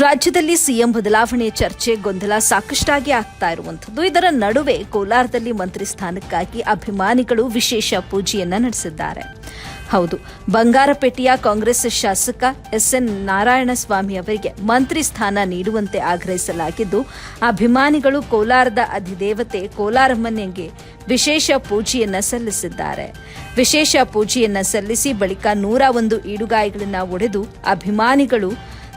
ರಾಜ್ಯದಲ್ಲಿ ಸಿಎಂ ಬದಲಾವಣೆ ಚರ್ಚೆ ಗೊಂದಲ ಸಾಕಷ್ಟಾಗಿ ಆಗ್ತಾ ಇರುವಂಥದ್ದು. ಇದರ ನಡುವೆ ಕೋಲಾರದಲ್ಲಿ ಮಂತ್ರಿ ಸ್ಥಾನಕ್ಕಾಗಿ ಅಭಿಮಾನಿಗಳು ವಿಶೇಷ ಪೂಜೆಯನ್ನ ನಡೆಸಿದ್ದಾರೆ. ಹೌದು, ಬಂಗಾರಪೇಟೆಯ ಕಾಂಗ್ರೆಸ್ ಶಾಸಕ ಎಸ್ ಎನ್ ನಾರಾಯಣಸ್ವಾಮಿ ಅವರಿಗೆ ಮಂತ್ರಿ ಸ್ಥಾನ ನೀಡುವಂತೆ ಆಗ್ರಹಿಸಲಾಗಿದ್ದು, ಅಭಿಮಾನಿಗಳು ಕೋಲಾರದ ಅಧಿದೇವತೆ ಕೋಲಾರಮ್ಮನಿಗೆ ವಿಶೇಷ ಪೂಜೆಯನ್ನ ಸಲ್ಲಿಸಿದ್ದಾರೆ. ವಿಶೇಷ ಪೂಜೆಯನ್ನ ಸಲ್ಲಿಸಿ ಬಳಿಕ ನೂರ ಒಂದು ಈಡುಗಾಯಿಗಳನ್ನ ಒಡೆದು ಅಭಿಮಾನಿಗಳು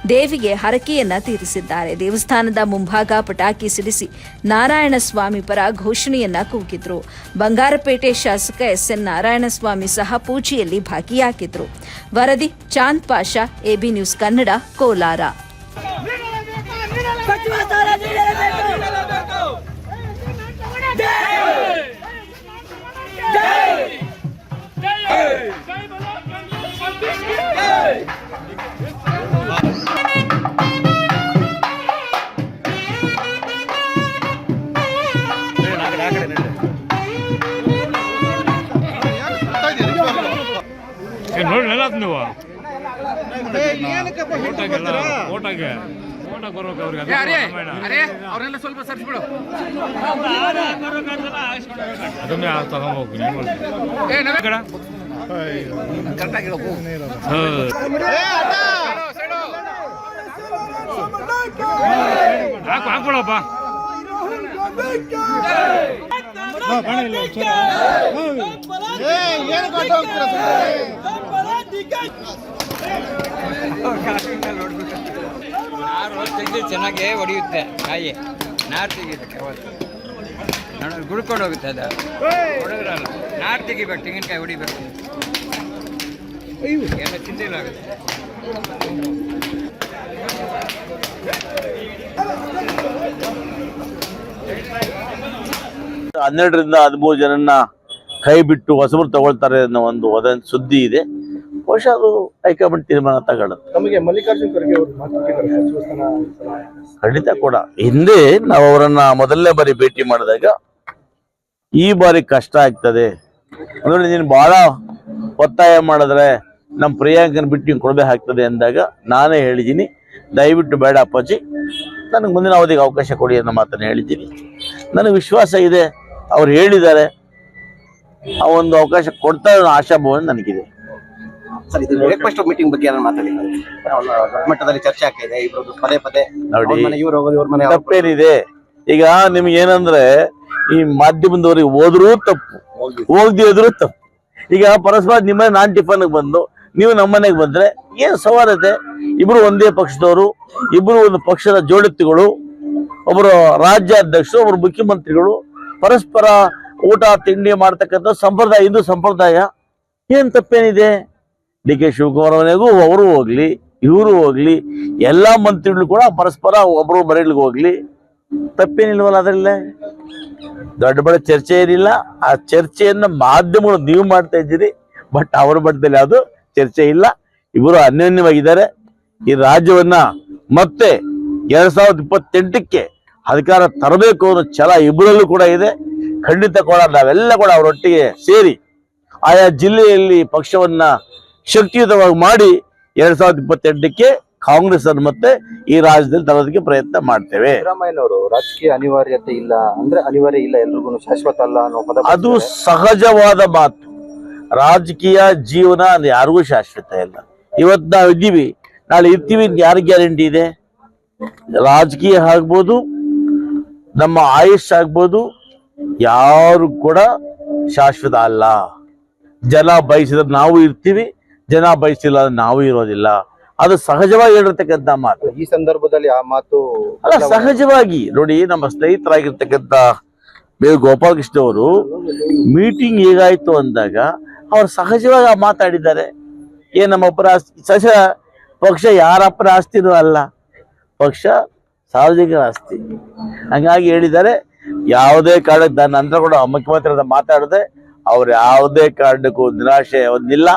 ದೇವಿಗೆ ಹರಕೆಯನ್ನ ತೀರಿಸಿದ್ದಾರೆ. ದೇವಸ್ಥಾನದ ಮುಂಭಾಗ ಪಟಾಕಿ ಸಿಡಿಸಿ ನಾರಾಯಣ ಸ್ವಾಮಿ ಪರ ಘೋಷಣೆಯನ್ನ ಕೂಗಿದ್ರು. ಬಂಗಾರಪೇಟೆ ಶಾಸಕ ಎಸ್ ಎನ್ ನಾರಾಯಣಸ್ವಾಮಿ ಸಹ ಪೂಜೆಯಲ್ಲಿ ಭಾಗಿಯಾಗಿದ್ರು. ವರದಿ, ಚಾಂದ್ ಪಾಷಾ, ಎಬಿ ನ್ಯೂಸ್ ಕನ್ನಡ, ಕೋಲಾರ. ನೋಡಿ ನೆಲ ನೀವು ಓಟಾಗೆಲ್ಲ ಓಟಾಗೆ ಓಟಾಗ ಬರ್ಬೇಕು ಅವ್ರಿಗೆ ಅದು ರಾಮಾಯಣ. ಅವರೆಲ್ಲ ಸ್ವಲ್ಪ ಸರ್ಸ್ಬಿಡು ಅದನ್ನೇ ತಗೊಂಬೋಗು ನೀವು ಏ ನವೀನ್ ಕಡ ಹೌದು ಹಾಕು ಹಾಕ್ಬಿಡಪ್ಪ ನಾರು ತೆಗೆದು ಚೆನ್ನಾಗೇ ಹೊಡೆಯುತ್ತೆ ಕಾಯಿ ನಾರು ತೆಗಿಬೇಕು ಅವತ್ತು ಗುಡ್ಕೊಂಡು ಹೋಗುತ್ತೆ ಅದು ಹೊಡೆದ್ರಲ್ಲ ನಾರು ತೆಗಿಬೇಕು ತೆಂಗಿನಕಾಯಿ ಹೊಡಿಬೇಕು ಎಲ್ಲ ಚಿಂತೆ ಆಗುತ್ತೆ ಹನ್ನೆರಡರಿಂದ ಹದಿಮೂರು ಜನನ್ನ ಕೈ ಬಿಟ್ಟು ಹೊಸಬರು ತಗೊಳ್ತಾರೆ ಅನ್ನೋ ಒಂದು ವದಂತಿ ಸುದ್ದಿ ಇದೆ. ಬಹುಶಃ ಅದು ಹೈಕಮಾಂಡ್ ತೀರ್ಮಾನ ತಗೊಳ್ಳುತ್ತೆ. ನಮಗೆ ಮಲ್ಲಿಕಾರ್ಜುನ್ ಖರ್ಗೆ ಖಂಡಿತ ಕೂಡ. ಹಿಂದೆ ನಾವು ಅವರನ್ನ ಮೊದಲನೇ ಬಾರಿ ಭೇಟಿ ಮಾಡಿದಾಗ ಈ ಬಾರಿ ಕಷ್ಟ ಆಗ್ತದೆ. ಅಂದ್ರೆ ನೀನು ಬಹಳ ಒತ್ತಾಯ ಮಾಡಿದ್ರೆ ನಮ್ಮ ಪ್ರಿಯಾಂಕನ ಬಿಟ್ಟು ನೀವು ಕೊಡಬೇಕಾಗ್ತದೆ ಅಂದಾಗ ನಾನೇ ಹೇಳಿದ್ದೀನಿ. ದಯವಿಟ್ಟು ಬೇಡ ಅಪ್ಪಾಜಿ. ನನಗೆ ಮುಂದಿನ ಅವಧಿಗೆ ಅವಕಾಶ ಕೊಡಿ ಅನ್ನೋ ಮಾತನ್ನು ಹೇಳಿದ್ದೀನಿ. ನನಗೆ ವಿಶ್ವಾಸ ಇದೆ. ಅವ್ರು ಹೇಳಿದ್ದಾರೆ. ಆ ಒಂದು ಅವಕಾಶ ಕೊಡ್ತಾ ಇರೋ ಆಶಾಭಾವನೆ ನನಗಿದೆ. ಸರ್ ಇದು ಬ್ರೇಕ್ಫಾಸ್ಟ್ ಮೀಟಿಂಗ್ ಬಗ್ಗೆ ಮಟ್ಟದಲ್ಲಿ ಚರ್ಚೆ ಆಗ್ತಾ ಇದೆ ಇಬ್ರದ್ದು ಪದೇ ಪದೇ. ನೋಡಿ. ಮನೆ ಇವ್ರು ಹೋಗೋದು ಇವ್ರ ಮನೆ ಅವ್ರು ತಪ್ಪೇನಿದೆ. ಈಗ ನಿಮ್ಗೆ ಏನಂದ್ರೆ ಈ ಮಾಧ್ಯಮದವರಿಗೆ ಹೋದ್ರೂ ತಪ್ಪು ಹೋಗ್ದಿ ಹೋದ್ರು ತಪ್ಪು. ಈಗ ಪರಸ್ಪರ ನಿಮ್ಮ ನಾನ್ ಟಿಫನ್ಗೆ ಬಂದು ನೀವು ನಮ್ಮನೆಗೆ ಬಂದ್ರೆ ಏನ್ ಸವಾರತೆ ಇಬ್ರು ಒಂದೇ ಪಕ್ಷದವರು ಇಬ್ರು ಒಂದು ಪಕ್ಷದ ಜೋಡತಿಗಳು ಒಬ್ಬರು ರಾಜ್ಯಾಧ್ಯಕ್ಷರು ಒಬ್ಬರು ಮುಖ್ಯಮಂತ್ರಿಗಳು ಪರಸ್ಪರ ಊಟ, ತಿಂಡಿ ಮಾಡ್ತಕ್ಕಂಥ ಸಂಪ್ರದಾಯ, ಹಿಂದೂ ಸಂಪ್ರದಾಯ, ಏನು ತಪ್ಪೇನಿದೆ? ಡಿ ಕೆ ಶಿವಕುಮಾರ್ ಮನೆಗೂ ಅವರು ಹೋಗ್ಲಿ, ಇವರು ಹೋಗ್ಲಿ, ಎಲ್ಲಾ ಮಂತ್ರಿಗಳು ಕೂಡ ಪರಸ್ಪರ ಒಬ್ಬರು ಮನೆಗಳಿಗೆ ಹೋಗ್ಲಿ. ತಪ್ಪೇನಿಲ್ವಲ್ಲ ಅದರಲ್ಲೇ? ದೊಡ್ಡ ಬಡ ಚರ್ಚೆ ಏನಿಲ್ಲ. ಆ ಚರ್ಚೆಯನ್ನು ಮಾಧ್ಯಮಗಳು ನೀವು ಮಾಡ್ತಾ ಇದ್ದೀರಿ, ಬಟ್ ಅವರ ಮಟ್ಟದಲ್ಲಿ ಅದು ಚರ್ಚೆ ಇಲ್ಲ. ಇವರು ಅನ್ಯೋನ್ಯವಾಗಿದ್ದಾರೆ. ಈ ರಾಜ್ಯವನ್ನ ಮತ್ತೆ ಎರಡ್ ಸಾವಿರದ ಇಪ್ಪತ್ತೆಂಟಕ್ಕೆ ಅಧಿಕಾರ ತರಬೇಕು ಅನ್ನೋ ಛಲ ಇಬ್ಬರಲ್ಲೂ ಕೂಡ ಇದೆ. ಖಂಡಿತ ಕೂಡ ನಾವೆಲ್ಲ ಕೂಡ ಅವರೊಟ್ಟಿಗೆ ಸೇರಿ ಆಯಾ ಜಿಲ್ಲೆಯಲ್ಲಿ ಪಕ್ಷವನ್ನ ಶಕ್ತಿಯುತವಾಗಿ ಮಾಡಿ ಎರಡ್ ಸಾವಿರದ ಇಪ್ಪತ್ತೆಂಟಕ್ಕೆ ಕಾಂಗ್ರೆಸ್ ಅನ್ನು ಮತ್ತೆ ಈ ರಾಜ್ಯದಲ್ಲಿ ತರೋದಕ್ಕೆ ಪ್ರಯತ್ನ ಮಾಡ್ತೇವೆ. ಸಿದ್ದರಾಮಯ್ಯನವರು ರಾಜಕೀಯ ಅನಿವಾರ್ಯತೆ ಇಲ್ಲ ಅಂದ್ರೆ ಅನಿವಾರ್ಯ ಇಲ್ಲ ಎಲ್ರಿಗೂ ಶಾಶ್ವತ ಅಲ್ಲ ಅನ್ನೋ ಪದ ಅದು ಸಹಜವಾದ ಮಾತು. ರಾಜಕೀಯ ಜೀವನ ಯಾರಿಗೂ ಶಾಶ್ವತ ಇಲ್ಲ. ಇವತ್ತು ನಾವು ಇದ್ದೀವಿ. ನಾಳೆ ಇರ್ತೀವಿ ಯಾರು ಗ್ಯಾರಂಟಿ ಇದೆ? ರಾಜಕೀಯ ಆಗ್ಬೋದು ನಮ್ಮ ಆಯುಷ್ ಆಗ್ಬೋದು ಯಾರು ಕೂಡ ಶಾಶ್ವತ ಅಲ್ಲ. ಜನ ಬಯಸಿದ್ರೆ ನಾವು ಇರ್ತೀವಿ ಜನ ಬಯಸಿಲ್ಲ ನಾವು ಇರೋದಿಲ್ಲ. ಅದು ಸಹಜವಾಗಿ ಹೇಳಿರ್ತಕ್ಕಂಥ ಮಾತು. ಈ ಸಂದರ್ಭದಲ್ಲಿ ಆ ಮಾತು ಅಲ್ಲ ಸಹಜವಾಗಿ. ನೋಡಿ ನಮ್ಮ ಸ್ನೇಹಿತರಾಗಿರ್ತಕ್ಕಂಥ ಬೇರೆ ಗೋಪಾಲಕೃಷ್ಣ ಅವರು ಮೀಟಿಂಗ್ ಹೇಗಾಯ್ತು ಅಂದಾಗ ಅವ್ರು ಸಹಜವಾಗಿ ಆ ಮಾತಾಡಿದ್ದಾರೆ. ಏನ್ ನಮ್ಮ ಅಪ್ಪರ ಆಸ್ತಿ ಸಹಜ ಪಕ್ಷ ಯಾರಪ್ಪರ ಆಸ್ತಿನೂ ಅಲ್ಲ. ಪಕ್ಷ ಸಾರ್ವಜನಿಕರ ಆಸ್ತಿ. ಹಂಗಾಗಿ ಹೇಳಿದ್ದಾರೆ ಯಾವುದೇ ಕಾರಣಕ್ಕೆ ನನ್ನ ನಂತರ ಕೂಡ ಮುಖ್ಯಮಂತ್ರಿ ಹತ್ರ ಮಾತಾಡದೆ ಅವ್ರು ಯಾವುದೇ ಕಾರಣಕ್ಕೂ ನಿರಾಶೆ ಹೊಂದಿಲ್ಲ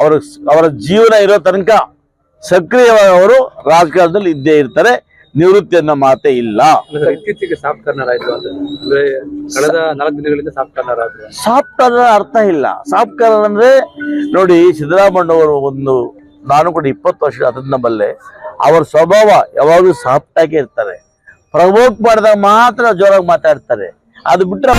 ಅವರು ಅವರ ಜೀವನ ಇರೋ ತನಕ ಸಕ್ರಿಯವಾಗಿ ಅವರು ರಾಜಕಾರಣದಲ್ಲಿ ಇದ್ದೇ ಇರ್ತಾರೆ. ನಿವೃತ್ತಿ ಅನ್ನೋ ಮಾತೇ ಇಲ್ಲ. ಇತ್ತೀಚೆಗೆ ಸಾಫ್ಟ್ ಕಾರ್ನರ್ ಆಯ್ತು ಅಂತ. ಅಂದ್ರೆ ಕಳೆದ ನಾಲ್ಕು ದಿನಗಳಿಂದ ಸಾಫ್ಟ್ ಕಾರ್ನರ್ ಆದ್ರೆ ಸಾಫ್ಟ್ ಕಾರ್ನರ್ ಅರ್ಥ ಇಲ್ಲ. ಸಾಫ್ಟ್ ಕಾರ್ನರ್ ಅಂದ್ರೆ ನೋಡಿ ಸಿದ್ದರಾಮಯ್ಯ ಅವರು ಒಂದು ನಾನು ಕೂಡ ಇಪ್ಪತ್ತು ವರ್ಷ ಅದನ್ನ ಬಲ್ಲೆ ಅವರ ಸ್ವಭಾವ ಯಾವಾಗಲೂ ಸಾಫ್ಟ್ ಆಗಿ ಇರ್ತಾರೆ. ಪ್ರವೋಕ್ ಮಾಡಿದಾಗ ಮಾತ್ರ ಜೋರಾಗಿ ಮಾತಾಡ್ತಾರೆ. ಅದು ಬಿಟ್ರೆ